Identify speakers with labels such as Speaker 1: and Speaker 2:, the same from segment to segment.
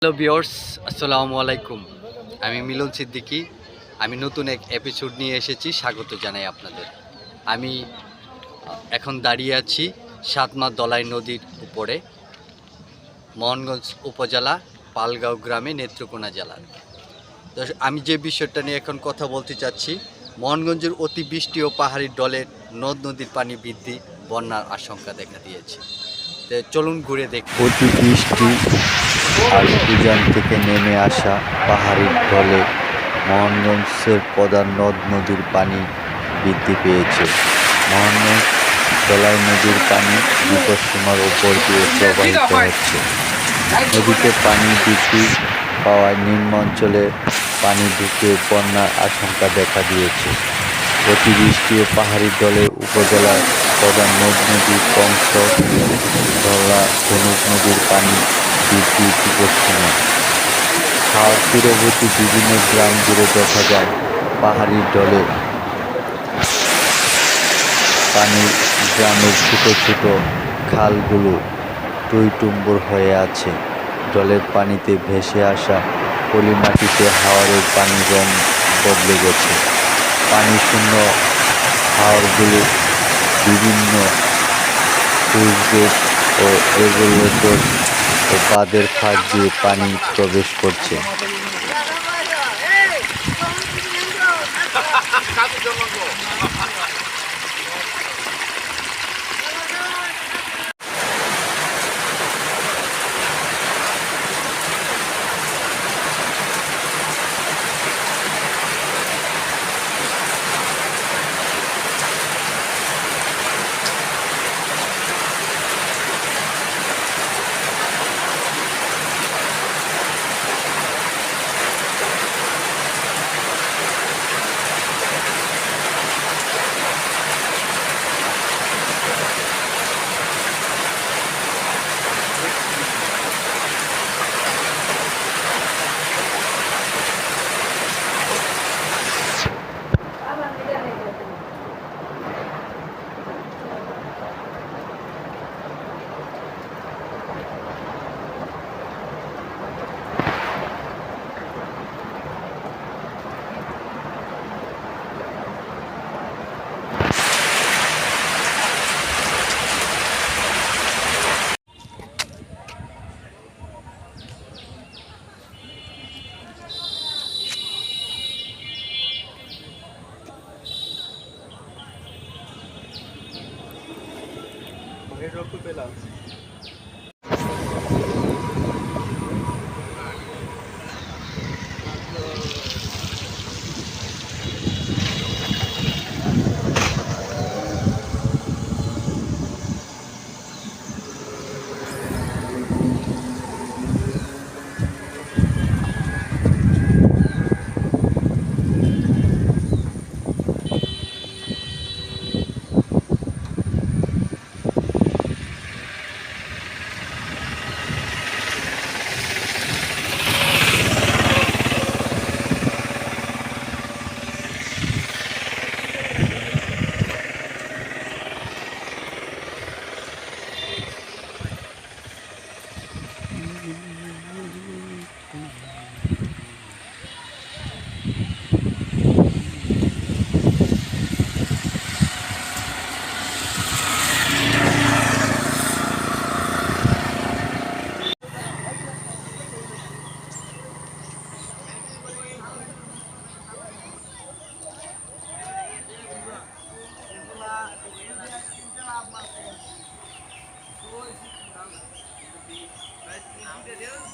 Speaker 1: Hello বিয়র্স আসসালামু আলাইকুম আমি মিলন সিদ্দিকী। আমি নতুন এক এপিসোড নিয়ে এসেছি। স্বাগত জানাই আপনাদের। আমি এখন দাঁড়িয়ে আছি সাতমা দলাই নদীর উপরে, মোহনগঞ্জ উপজেলা, পালগাঁও গ্রামে, নেত্রকোনা জেলার। আমি যে বিষয়টা নিয়ে এখন কথা বলতে চাচ্ছি, মোহনগঞ্জের অতি বৃষ্টি ও পাহাড়ি ডলের নদ নদীর পানি বৃদ্ধি, বন্যার আশঙ্কা দেখা দিয়েছে। চলুন ঘুরে দেখি।
Speaker 2: অতিবৃষ্টি আর উজান থেকে নেমে আসা পাহাড়ি ঢলে মোহনগঞ্জের প্রধান নদ নদীর পানি বৃদ্ধি পেয়েছে। মোহনগঞ্জ দলাই নদীর পানি বিপদসীমার উপর দিয়ে প্রবাহিত হচ্ছে। নদীতে পানি বৃদ্ধি পাওয়ায় নিম্ন অঞ্চলে পানি ঢুকে বন্যার আশঙ্কা দেখা দিয়েছে। অতিবৃষ্টি ও পাহাড়ি দলের উপজেলার প্রধান নদ নদী কংস, ধলা, ধনুক নদীর পানি বৃদ্ধি বিপদসীমা খাওয়ার তীরবর্তী বিভিন্ন গ্রাম জুড়ে দেখা যায় পাহাড়ি ডলে পানি গ্রামের ছোট ছোট খালগুলো টইটুম্বর হয়ে আছে। জলের পানিতে ভেসে আসা পলিমাটিতে হাওয়ারের পানি রং বদলে গেছে। পানি শূন্য হাওয়ারগুলো বিভিন্ন ও রেগুলেটর ও বাঁধের ফাঁক দিয়ে পানি প্রবেশ করছে। হেড রক তো পেলাম।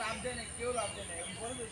Speaker 3: লাভ দেয় না কেউ লাভ দেয় না